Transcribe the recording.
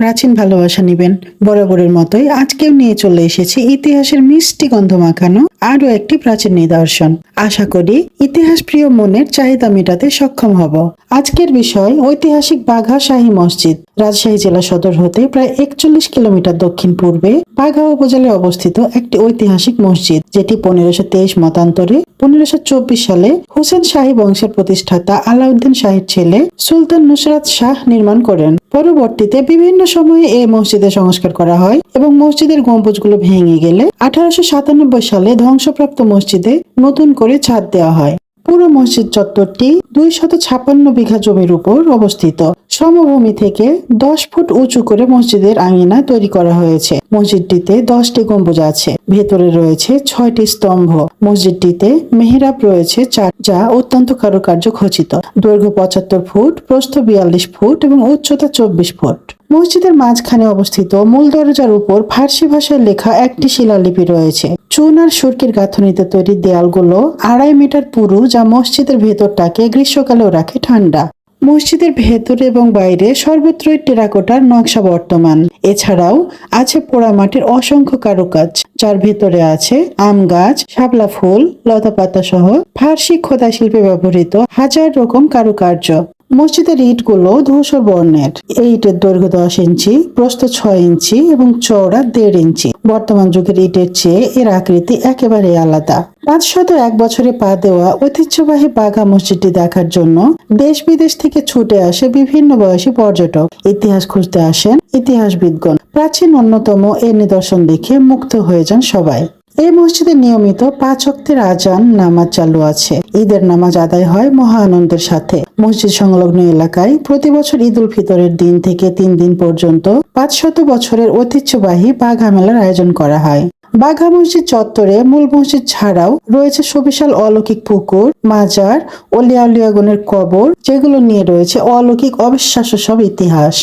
প্রাচীন ভালোবাসা নিবেন। বরাবরের মতোই আজকেও নিয়ে চলে এসেছি ইতিহাসের মিষ্টি গন্ধ মাখানো আরও একটি প্রাচীন নিদর্শন। আশা করি ইতিহাস প্রিয় মনের চাহিদা মেটাতে সক্ষম হব। আজকের বিষয়, ঐতিহাসিক বাঘা শাহী মসজিদ। রাজশাহী জেলা সদর হতে প্রায় একচল্লিশ কিলোমিটার দক্ষিণ পূর্বে বাঘা উপজেলায় অবস্থিত একটি ঐতিহাসিক মসজিদ, যেটি পনেরোশো তেইশ মতান্তরে পনেরোশো চব্বিশ সালে হুসেন শাহী বংশের প্রতিষ্ঠাতা আলাউদ্দিন শাহের ছেলে সুলতান নুসরাত শাহ নির্মাণ করেন। পরবর্তীতে বিভিন্ন সময়ে এই মসজিদে সংস্কার করা হয় এবং মসজিদের গম্বুজগুলো ভেঙে গেলে আঠারোশো সাতানব্বই সালে ধ্বংসপ্রাপ্ত মসজিদে নতুন করে ছাদ দেওয়া হয়। পুরো মসজিদ চত্বরটি দুই শত ছাপান্ন বিঘা জমির উপর অবস্থিত। সমভূমি থেকে দশ ফুট উঁচু করে মসজিদের আঙিনা তৈরি করা হয়েছে। মসজিদটিতে দশটি গম্বুজ আছে। ভেতরে রয়েছে ছয়টি স্তম্ভ। মসজিদটিতে মেহরাব রয়েছে চার, যা অত্যন্ত কারুকার্য খচিত। দৈর্ঘ্য পঁচাত্তর ফুট, প্রস্থ বিয়াল্লিশ ফুট এবং উচ্চতা চব্বিশ ফুট। মসজিদের মাঝখানে অবস্থিত মূল দরজার উপর ফার্সি ভাষায় লেখা একটি শিলালিপি রয়েছে। চুন আর সুরকির গাঁথনিতে তৈরি দেয়ালগুলো আড়াই মিটার পুরু যা মসজিদের ভেতরটাকে গ্রীষ্মকালেও রাখে ঠান্ডা। মসজিদের ভেতরে এবং বাইরে সর্বত্রই টেরাকোটার নকশা বর্তমান। এছাড়াও আছে পোড়ামাটির অসংখ্য কারুকাজ, যার ভেতরে আছে আম গাছ, শাপলা ফুল, লতাপাতা সহ ফার্সি খোদা শিল্পে ব্যবহৃত হাজার রকম কারুকার্য। মসজিদের ইটগুলো ধূসর বর্ণের। এই ইটের দৈর্ঘ্য দশ ইঞ্চি, প্রস্থ ছয় ইঞ্চি এবং চওড়া দেড় ইঞ্চি। বর্তমান যুগের ইটের চেয়ে এর আকৃতি একেবারে আলাদা। পাঁচশত এক বছরে পা দেওয়া ঐতিহ্যবাহী বাঘা মসজিদটি দেখার জন্য দেশ বিদেশ থেকে ছুটে আসে বিভিন্ন বয়সী পর্যটক। ইতিহাস খুঁজতে আসেন ইতিহাসবিদগণ। প্রাচীন অন্যতম এর নিদর্শন দেখে মুগ্ধ হয়ে যান সবাই। এই মসজিদে নিয়মিত পাঁচ অক্তের আজান নামাজ চালু আছে। ঈদের নামাজ আদায় হয় মহা আনন্দের সাথে। মসজিদ সংলগ্ন এলাকায় প্রতি বছর ঈদ উল ফিতরের দিন থেকে তিন দিন পর্যন্ত পাঁচশত বছরের ঐতিহ্যবাহী বাঘা মেলার আয়োজন করা হয়। বাঘা মসজিদ চত্বরে মূল মসজিদ ছাড়াও রয়েছে সুবিশাল অলৌকিক পুকুর, মাজার অলিয়া উলিয়াগুনের কবর, যেগুলো নিয়ে রয়েছে অলৌকিক অবিশ্বাস্য সব ইতিহাস।